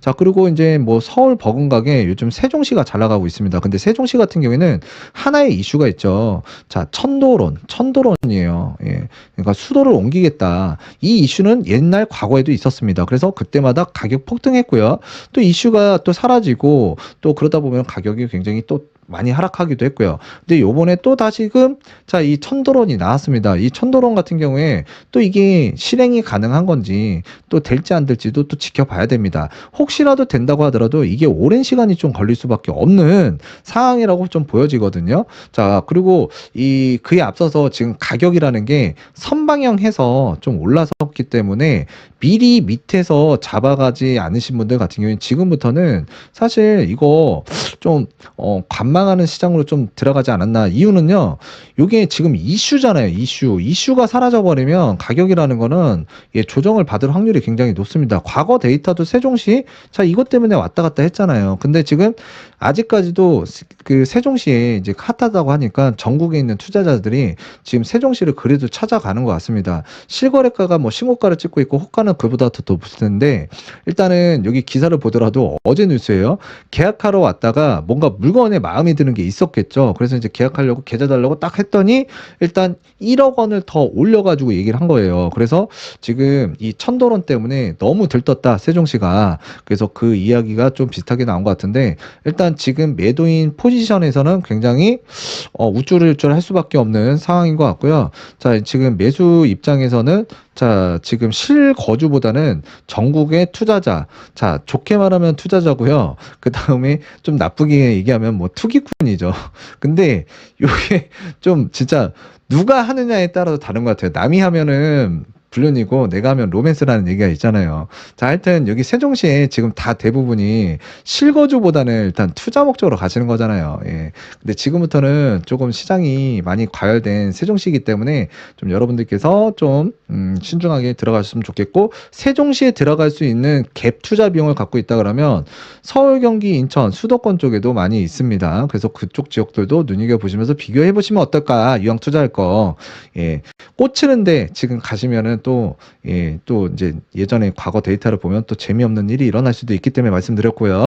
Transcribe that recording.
자, 그리고 이제 뭐 서울 버금가게 요즘 세종시가 잘 나가고 있습니다. 근데 세종시 같은 경우에는 하나의 이슈가 있죠. 자, 천도론, 천도론이에요. 예. 그러니까 수도를 옮기겠다. 이 이슈는 옛날 과거에도 있었습니다. 그래서 그때마다 가격 폭등했고요. 또 이슈가 또 사라지고 또 그러다 보면 가격이 굉장히 또 많이 하락하기도 했고요. 근데 요번에 또 다시금 자, 이 천도론이 나왔습니다. 이 천도론 같은 경우에 또 이게 실행이 가능한 건지 또 될지 안 될지도 또 지켜봐야 됩니다. 혹시라도 된다고 하더라도 이게 오랜 시간이 좀 걸릴 수밖에 없는 상황이라고 좀 보여지거든요. 자, 그리고 이 그에 앞서서 지금 가격이라는 게 선 방형해서 좀 올라섰기 때문에 미리 밑에서 잡아가지 않으신 분들 같은 경우에는 지금부터는 사실 이거 좀 어, 관망하는 시장으로 좀 들어가지 않았나 이유는요. 요게 지금 이슈잖아요. 이슈. 이슈가 사라져 버리면 가격이라는 거는 예, 조정을 받을 확률이 굉장히 높습니다. 과거 데이터도 세종시 자 이것 때문에 왔다 갔다 했잖아요. 근데 지금 아직까지도 스- 그 세종시에 이제 핫하다고 하니까 전국에 있는 투자자들이 지금 세종시를 그래도 찾아가는 것 같습니다. 실거래가가 뭐 신고가를 찍고 있고 호가는 그보다 더 높을 텐데 일단은 여기 기사를 보더라도 어제 뉴스예요. 계약하러 왔다가 뭔가 물건에 마음이 드는 게 있었겠죠. 그래서 이제 계약하려고 계좌 달라고 딱 했더니 일단 1억 원을 더 올려가지고 얘기를 한 거예요. 그래서 지금 이 천도론 때문에 너무 들떴다 세종시가 그래서 그 이야기가 좀 비슷하게 나온 것 같은데 일단 지금 매도인 포지션에서는 굉장히 어, 우쭐우쭐 할 수밖에 없는 상황인 것 같고요. 자 지금 매수 입장에서는 자 지금 실거주보다는 전국의 투자자 자 좋게 말하면 투자자고요. 그 다음에 좀 나쁘게 얘기하면 뭐 투기꾼이죠. 근데 이게 좀 진짜 누가 하느냐에 따라서 다른 것 같아요. 남이 하면은 불륜이고 내가 하면 로맨스라는 얘기가 있잖아요. 자, 하여튼 여기 세종시에 지금 다 대부분이 실거주보다는 일단 투자 목적으로 가시는 거잖아요. 예. 근데 지금부터는 조금 시장이 많이 과열된 세종시이기 때문에 좀 여러분들께서 좀 음, 신중하게 들어가셨으면 좋겠고 세종시에 들어갈 수 있는 갭 투자 비용을 갖고 있다 그러면 서울, 경기, 인천, 수도권 쪽에도 많이 있습니다. 그래서 그쪽 지역들도 눈여겨 보시면서 비교해 보시면 어떨까? 이왕 투자할 거. 예. 꽂히는데 지금 가시면은 또, 예, 또 이제 예전에 과거 데이터를 보면 또 재미없는 일이 일어날 수도 있기 때문에 말씀드렸고요.